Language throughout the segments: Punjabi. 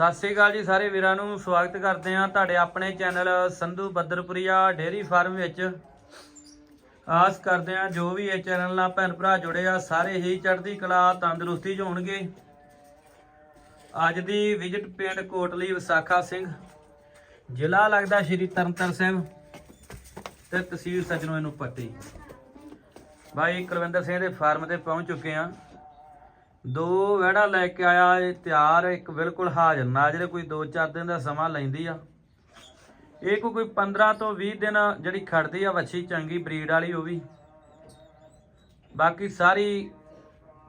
ਸਤਿ ਸ੍ਰੀ ਅਕਾਲ ਜੀ ਸਾਰੇ ਵੀਰਾਂ ਨੂੰ, ਸਵਾਗਤ ਕਰਦੇ ਹਾਂ ਤੁਹਾਡੇ ਆਪਣੇ channel Sandhu Badarpuria dairy farm ਵਿੱਚ। ਆਸ ਕਰਦੇ ਹਾਂ ਜੋ ਵੀ ਇਹ ਚੈਨਲ ਨਾਲ ਭੈਣ ਭਰਾ ਜੁੜੇ ਆ, ਸਾਰੇ ਹੀ ਚੜ੍ਹਦੀ ਕਲਾ, ਤੰਦਰੁਸਤੀ 'ਚ ਹੋਣਗੇ। ਅੱਜ ਦੀ ਵਿਜ਼ਿਟ ਪਿੰਡ ਕੋਟਲੀ ਵਿਸਾਖਾ ਸਿੰਘ, ਜ਼ਿਲ੍ਹਾ ਲੱਗਦਾ ਸ਼੍ਰੀ ਤਰਨਤਾਰਨ ਸਾਹਿਬ ਤੇ ਤਹਿਸੀਲ ਸਜਣੋ ਨੂੰ ਪੱਟੀ। ਭਾਈ ਕੁਲਵਿੰਦਰ ਸਿੰਘ ਦੇ ਫਾਰਮ ਤੇ ਪਹੁੰਚ ਚੁੱਕੇ ਆ ਦੋ ਵੜਾ ਲੈ ਕੇ ਆਇਆ ਇਹ ਤਿਆਰ ਇੱਕ ਬਿਲਕੁਲ ਹਾਜ਼ਰ ਨਾਜ਼ਰ ਕੋਈ 2-4 ਦਿਨ ਦਾ ਸਮਾਂ ਲੈਂਦੀ ਆ। ਇਹ ਕੋ ਕੋਈ 15 ਤੋਂ 20 ਦਿਨ ਜਿਹੜੀ ਖੜਦੀ ਆ ਵੱਛੀ ਚੰਗੀ ਬਰੀਡ ਵਾਲੀ ਉਹ ਵੀ। ਬਾਕੀ ਸਾਰੀ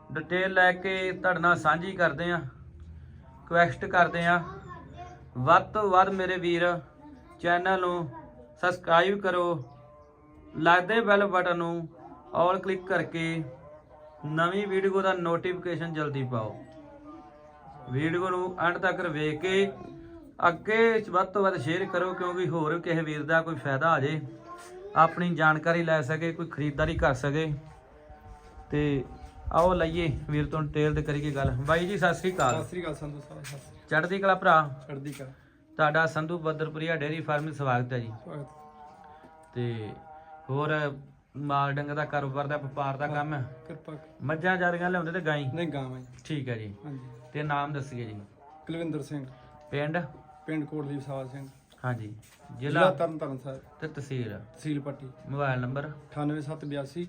ਡਿਟੇਲ ਲੈ ਕੇ ਤੁਹਾਡੇ ਨਾਲ ਸਾਂਝੀ ਕਰਦੇ ਆ ਰਿਕਵੈਸਟ ਕਰਦੇ ਆ। ਵੱਧ ਤੋਂ ਵੱਧ ਮੇਰੇ ਵੀਰ ਚੈਨਲ ਨੂੰ ਸਬਸਕ੍ਰਾਈਬ ਕਰੋ ਲੱਗਦੇ ਬੈਲ ਬਟਨ ਨੂੰ ਆਲ ਕਲਿੱਕ ਕਰਕੇ ਨਵੀਂ ਵੀਡੀਓ ਦਾ ਨੋਟੀਫਿਕੇਸ਼ਨ ਜਲਦੀ ਪਾਓ। ਵੀਡੀਓ ਨੂੰ ਅੰਤ ਤੱਕ ਵੇਖ ਕੇ ਅੱਗੇ ਵੱਧ ਤੋਂ ਵੱਧ ਸ਼ੇਅਰ ਕਰੋ ਕਿਉਂਕਿ ਹੋਰ ਕਿਸੇ ਵੀਰ ਦਾ ਕੋਈ ਫਾਇਦਾ ਆ ਜੇ ਆਪਣੀ ਜਾਣਕਾਰੀ ਲੈ ਸਕੇ ਕੋਈ ਖਰੀਦਦਾਰੀ ਕਰ ਸਕੇ। ਤੇ ਆਓ ਲਈਏ ਵੀਰ ਤੋਂ ਡਿਟੇਲ ਤੇ ਕਰੀਏ ਗੱਲ। ਬਾਈ ਜੀ ਸਤਿ ਸ੍ਰੀ ਅਕਾਲ। ਸਤਿ ਸ੍ਰੀ ਅਕਾਲ ਸੰਧੂ ਸਾਹਿਬ ਸਤਿ ਸ੍ਰੀ ਚੜ੍ਹਦੀ ਕਲਾ ਭਰਾ? ਅਕਾਲ ਚੜ੍ਹਦੀ ਕਲਾ। ਤੁਹਾਡਾ ਸੰਧੂ ਬੱਦਰਪੁਰੀਆ ਡੇਅਰੀ ਫਾਰਮ ਵਿੱਚ ਸਵਾਗਤ ਹੈ ਜੀ। ਸਵਾਗਤ। ਤੇ ਹੋਰ ਮਾਲ ਡੰਗਰ ਦਾ ਕਾਰੋਬਾਰ ਦਾ ਵਪਾਰ ਦਾ ਕੰਮ। ਹੈ ਕਿਰਪਾ ਕਰ- ਮੱਝਾਂ ਜਾਰੀਆਂ ਲਿਆਉਂਦੇ ਤੇ ਗਾਈ? ਨਹੀਂ ਗਾਵਾਂ ਜੀ ਠੀਕ ਹੈ ਜੀ। ਹਾਂਜੀ। ਤੇ ਨਾਮ ਦੱਸੀਏ ਜੀ। ਕੁਲਵਿੰਦਰ ਸਿੰਘ। ਪਿੰਡ? ਪਿੰਡ ਕੋਟਦੀਪ ਸਾਵਾ ਸਿੰਘ। ਹਾਂਜੀ। ਜ਼ਿਲ੍ਹਾ? ਜ਼ਿਲ੍ਹਾ ਤਰਨਤਾਰਨ ਸਾਹਿਬ। ਤੇ ਤਹਿਸੀਲ? ਤਹਿਸੀਲ ਪੱਟੀ। Mobile number? 98782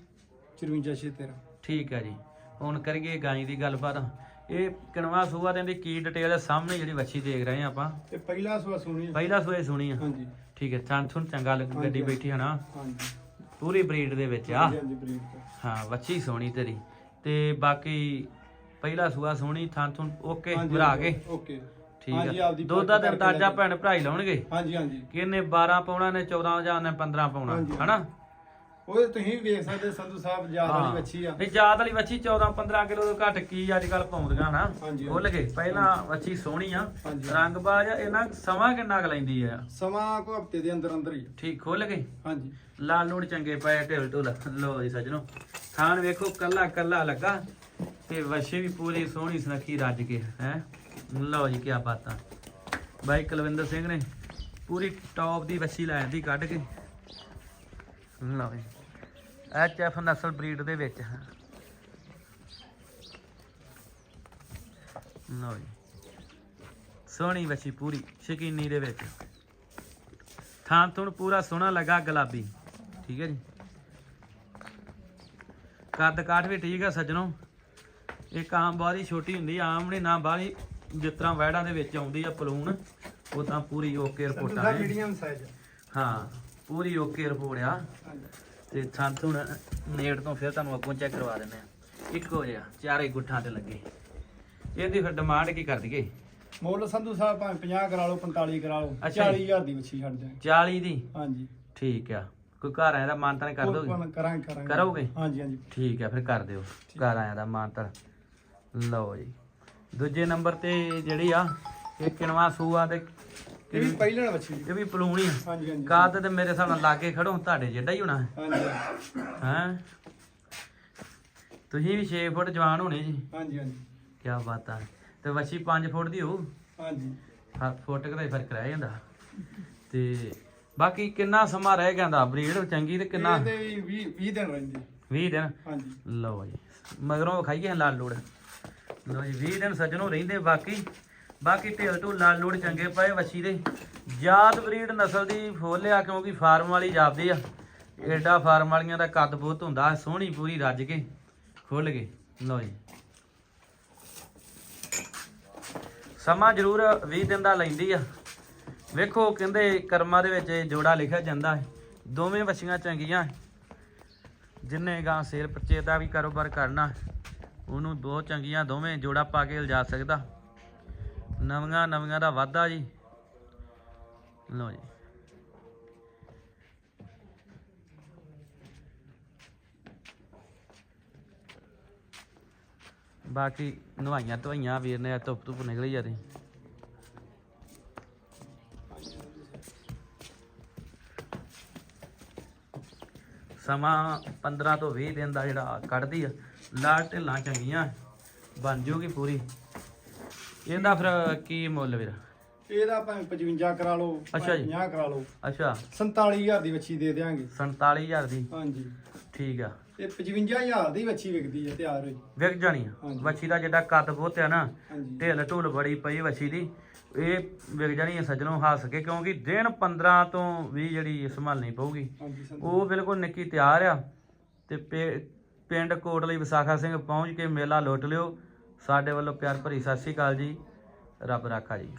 54613 ਠੀਕ ਹੈ ਜੀ। ਹੁਣ ਕਰੀਏ ਗਾਈ ਦੀ ਗੱਲਬਾਤ। ਇਹ ਕਿਣਵਾ ਸੂਆ ਦੇ ਦੀ ਕੀ ਡਿਟੇਲ ਹੈ ਸਾਹਮਣੇ ਜਿਹੜੀ ਵੱਛੀ ਦੇਖ ਰਹੇ ਹਾਂ ਆਪਾਂ। ਤੇ ਪਹਿਲਾ ਸਵਾ ਸੁਣੀ ਪਹਿਲਾ ਸੂਏ ਸੁਣੀ ਆ। ਹਾਂਜੀ। ਠੀਕ ਹੈ ਥਾਂ ਥੁਣ ਚੰਗਾ ਲੱਗ ਗੱਡੀ ਬੈਠੀ ਹਨਾ ਹਾਂਜੀ। ਪੂਰੀ ਬਰੀਡ ਦੇ ਵਿੱਚ ਆ। ਹਾਂਜੀ, ਹਾਂਜੀ ਬਰੀਡ ਤੋਂ। ਹਾਂ ਵੱਛੀ ਸੋਹਣੀ ਤੇਰੀ। ਤੇ ਬਾਕੀ ਪਹਿਲਾ ਸੂਆ ਸੋਹਣੀ ਥਾਂ ਥੁਣ ਓਕੇ ਭਰਾ ਕੇ। ਓਕੇ। ਠੀਕ ਆ। ਦੁੱਧ ਦਾ ਤੇ ਅੰਦਾਜ਼ਾ ਭੈਣ ਭਰਾਈ ਲਾਉਣਗੇ। ਹਾਂਜੀ ਹਾਂਜੀ। ਕਿ ਇਹਨੇ 12 ਪਾਉਣਾ ਨੇ 14 ਜਾਂ ਨੇ 15 ਪਾਉਣਾ। ਹਨਾ? ਉਹ ਤੁਸੀਂ ਵੀ ਵੇਖ ਸਕਦੇ ਸੰਧੂ ਸਾਹਿਬ ਯਾਦ ਵਾਲੀ ਬੱਚੀ ਆ। ਨਹੀਂ ਜਾਤ ਵਾਲੀ ਵੱਛੀ 14 15 ਕਿਲੋ ਤੋਂ ਘੱਟ ਕੀ ਅੱਜ ਕੱਲ ਪਾਉਂਦੀਆਂ ਨਾ। ਹਾਂਜੀ, ਖੁੱਲ ਗਏ। ਪਹਿਲਾਂ ਵੱਛੀ ਸੋਹਣੀ ਆ ਹਾਂਜੀ। ਰੰਗਬਾਜ ਆ, ਇਹਨਾਂ ਸਮਾਂ ਕਿੰਨਾ ਕੁ ਲੈਂਦੀ ਆ? ਸਮਾਂ ਕੋ ਹਫ਼ਤੇ ਦੇ ਅੰਦਰ ਅੰਦਰ ਹੀ ਆ। ਠੀਕ ਖੁੱਲ ਗਏ? ਹਾਂਜੀ। ਲਾਲ ਲੂਣ ਚੰਗੇ ਪਏ ਢਿਲ ਢੁਲ। ਲੋ ਜੀ ਸਜਣੋ ਖਾਣ ਵੇਖੋ ਕੱਲਾ ਕੱਲਾ ਲੱਗਾ। ਤੇ ਵਛੇ ਵੀ ਪੂਰੀ ਸੋਹਣੀ ਸੁਨੱਖੀ ਰੱਜ ਕੇ ਹੈ? ਲਓ ਜੀ ਕੀ ਬਾਤਾਂ। ਬਾਈ ਕੁਲਵਿੰਦਰ ਸਿੰਘ ਨੇ ਪੂਰੀ ਟੌਪ ਦੀ ਵੱਛੀ ਲੈ ਆਂਦੀ ਕੱਢ ਕੇ। ਲਓ ਜੀ। ਐਚ ਐਫ ਨਸਲ ਬਰੀਡ ਦੇ ਵਿੱਚ ਹੈ। ਲਓ ਜੀ। ਸੋਹਣੀ ਵੱਛੀ ਪੂਰੀ ਸ਼ਕੀਨੀ ਦੇ ਵਿੱਚ। ਥਾਂ ਤੋਂ ਪੂਰਾ ਸੋਹਣਾ ਲੱਗਾ ਗੁਲਾਬੀ। ਠੀਕ ਹੈ ਜੀ। ਕੱਦ ਕਾਠ ਵੀ ਠੀਕ ਆ ਸੱਜਣੋ। ਇੱਕ ਆਮ ਬਾਹਰੀ ਛੋਟੀ ਹੁੰਦੀ ਆਮ ਨੇ ਨਾ ਬਾਹਰੀ ਜਿਸ ਤਰ੍ਹਾਂ ਵੈੜਾਂ ਦੇ ਵਿੱਚ ਆਉਂਦੀ ਆ ਪਲੂਣ ਉਹ ਤਾਂ ਪੂਰੀ ਓਕੇ ਰਿਪੋਰਟਾਂ ਮੀਡੀਅਮ ਸਾਈਜ਼ ਹਾਂ। ਪੂਰੀ ਓਕੇ ਰਿਪੋਰਟ ਆ। ਤੇ ਥਾਂ ਤੋਂ ਨੇੜ ਤੋਂ ਫਿਰ ਤੁਹਾਨੂੰ ਅੱਗੋਂ ਚੈੱਕ ਕਰਵਾ ਦਿੰਦੇ ਆ। ਇੱਕੋ ਜਿਹਾ ਚਾਰੇ ਗੁੱਠਾਂ ਤੇ ਲੱਗੇ। ਇਹਦੀ ਫਿਰ ਡਿਮਾਂਡ ਕੀ ਕਰ ਦਈਏ? ਮੁੱਲ ਸੰਧੂ ਸਾਹਿਬ ਭਾਵੇਂ 50 ਕਰਾ ਲਓ 45 ਕਰਾ ਲਓ ਅੱਛਾ ਜੀ। 40000 ਦੀ ਮੱਛੀ ਛੱਡ ਦਿਆਂਗੇ 40 ਦੀ? ਹਾਂਜੀ। ਠੀਕ ਆ। ਕੋਈ ਘਰ ਆਇਆ ਦਾ ਮਾਨਤਾਨ ਕਰ ਦੋਗੇ? ਆਪਾਂ ਕਰਾਂਗੇ ਕਰਾਂਗੇ। ਕਰੋਗੇ? ਹਾਂਜੀ ਹਾਂਜੀ। ਠੀਕ ਹੈ ਫਿਰ ਕਰ ਦਿਓ। ਘਰ ਆਇਆ ਦਾ ਮਾਨਤਰ ਲਓ ਜੀ। ਦੂਜੇ ਨੰਬਰ ਤੇ ਜਿਹੜੀ ਆ ਇਹ ਕਿਣਵਾ ਸੂਆ ਤੇ ਇਹ ਵੀ ਪਹਿਲਣ ਮੱਛੀ ਜੀ। ਇਹ ਵੀ ਪਲੂਣੀ ਆ। ਹਾਂਜੀ ਹਾਂਜੀ ਕਾਦ ਤੇ ਮੇਰੇ ਹਿਸਾਬ ਨਾਲ ਲਾਗੇ ਖੜੋ ਤੁਹਾਡੇ ਜਿੱਡਾ ਹੀ ਹੋਣਾ। ਹਾਂਜੀ ਹੈ? ਤੁਸੀਂ ਵੀ 6 ਫੁੱਟ ਜਵਾਨ ਹੋਣੇ ਜੀ। ਹਾਂਜੀ ਹਾਂਜੀ। ਕੀ ਬਾਤ ਆ। ਤੇ ਵੱਛੀ 5 ਫੁੱਟ ਦੀ ਹੋਊ। ਹਾਂਜੀ। 7 ਫੁੱਟ ਦਾ ਹੀ ਫ਼ਰਕ ਰਹਿ ਜਾਂਦਾ। ਤੇ ਬਾਕੀ ਕਿੰਨਾ ਸਮਾਂ ਰਹਿ ਗਿਆ ਦਾ ਬਰੀਡ ਚੰਗੀ ਤੇ ਕਿੰਨਾ? ਇਹਦੇ 20 20 ਦਿਨ ਰਹਿੰਦੇ। 20 ਦਿਨ? ਹਾਂਜੀ। ਲਓ ਜੀ। ਮਗਰੋਂ ਖਾਈਏ ਲਾਲ ਲੋੜ। ਲਓ ਜੀ 20 ਦਿਨ ਸੱਜਣੋਂ ਰਹਿੰਦੇ ਬਾਕੀ। ਬਾਕੀ ਢੇਲ ਢੂ ਲਾਲ ਲੋੜ ਚੰਗੇ ਪਏ ਵੱਛੀ ਦੇ। ਜਾਤ ਬਰੀਡ ਨਸਲ ਦੀ ਫੁੱਲ ਆ ਕਿਉਂਕਿ ਫਾਰਮ ਵਾਲੀ ਜਾਪਦੀ ਆ। ਏਡਾ ਫਾਰਮ ਵਾਲੀਆਂ ਦਾ ਕੱਦ ਬਹੁਤ ਹੁੰਦਾ, ਸੋਹਣੀ ਪੂਰੀ ਰੱਜ ਕੇ ਖੁੱਲ ਗਏ। ਲਓ ਜੀ। ਸਮਾਂ ਜ਼ਰੂਰ 20 ਦਿਨ ਦਾ ਲੈਂਦੀ ਆ। ਵੇਖੋ ਕਹਿੰਦੇ ਕਰਮਾਂ ਦੇ ਵਿੱਚ ਇਹ ਜੋੜਾ ਲਿਖਿਆ ਜਾਂਦਾ ਹੈ। ਦੋਵੇਂ ਵੱਛੀਆਂ ਚੰਗੀਆਂ ਜਿੰਨੇ ਗਾਂ ਸੇਲ ਪਰਚੇ ਦਾ ਵੀ ਕਾਰੋਬਾਰ ਕਰਨਾ ਉਹਨੂੰ ਬਹੁਤ ਚੰਗੀਆਂ ਦੋਵੇਂ ਜੋੜਾ ਪਾ ਕੇ ਲਿਜਾ ਸਕਦਾ। ਨਵੀਆਂ ਨਵੀਆਂ ਦਾ ਵਾਧਾ ਜੀ। ਲਓ ਜੀ। ਬਾਕੀ ਨਵਾਈਆਂ ਧਵਾਈਆਂ ਵੀਰ ਨੇ, ਧੁੱਪ ਧੁੱਪ ਨਿਕਲੀ ਜਾ ਰਹੀ ਸਮਾਂ 15 ਤੋਂ 20 ਦਿਨ ਦਾ ਜਿਹੜਾ ਕੱਢਦੀ ਆ। ਲਾਟ ਢਿੱਲਾਂ ਚੰਗੀਆਂ, ਬਣ ਜੂਗੀ ਪੂਰੀ। ਇਹਦਾ ਫਿਰ ਕੀ ਮੁੱਲ ਵੀਰ? ਇਹਦਾ ਭਾਵੇਂ 55 ਕਰਾ ਲਓ ਅੱਛਾ ਜੀ। 50 ਕਰਾ ਲਓ। ਅੱਛਾ। 47000 ਦੀ ਵੱਛੀ ਦੇ ਦੇਾਂਗੇ 47000 ਦੀ? ਹਾਂਜੀ। ਠੀਕ ਆ। ਇਹ 55000 ਦੀ ਵੱਛੀ ਵਿਕਦੀ ਹੈ ਤਿਆਰ ਹੋਈ। ਵਿਕ ਜਾਣੀ ਆ? ਹਾਂਜੀ। ਵੱਛੀ ਦਾ ਜਿਹੜਾ ਕੱਦ ਬਹੁਤ ਆ ਨਾ ਹਾਂਜੀ। ਢਿੱਲ ਢੁੱਲ ਬੜੀ ਪਈ ਵੱਛੀ ਦੀ। ਇਹ ਵਿਕ ਜਾਣੀ ਆ ਸੱਜਣੋਂ ਹੱਸ ਕੇ ਕਿਉਂਕਿ ਦਿਨ 15 ਤੋਂ 20 ਜਿਹੜੀ ਸੰਭਾਲਣੀ ਪਊਗੀ ਹਾਂਜੀ ਸੰਧੂ ਉਹ ਬਿਲਕੁਲ ਨਿੱਕੀ ਤਿਆਰ ਆ। ਤੇ ਪੇ- ਪਿੰਡ ਕੋਟਲੀ ਵਿਸਾਖਾ ਸਿੰਘ ਪਹੁੰਚ ਕੇ ਮੇਲਾ ਲੁੱਟ ਲਿਓ। ਸਾਡੇ ਵੱਲੋਂ ਪਿਆਰ ਭਰੀ ਸਤਿ ਸ਼੍ਰੀ ਅਕਾਲ ਜੀ। ਰੱਬ ਰਾਖਾ ਜੀ।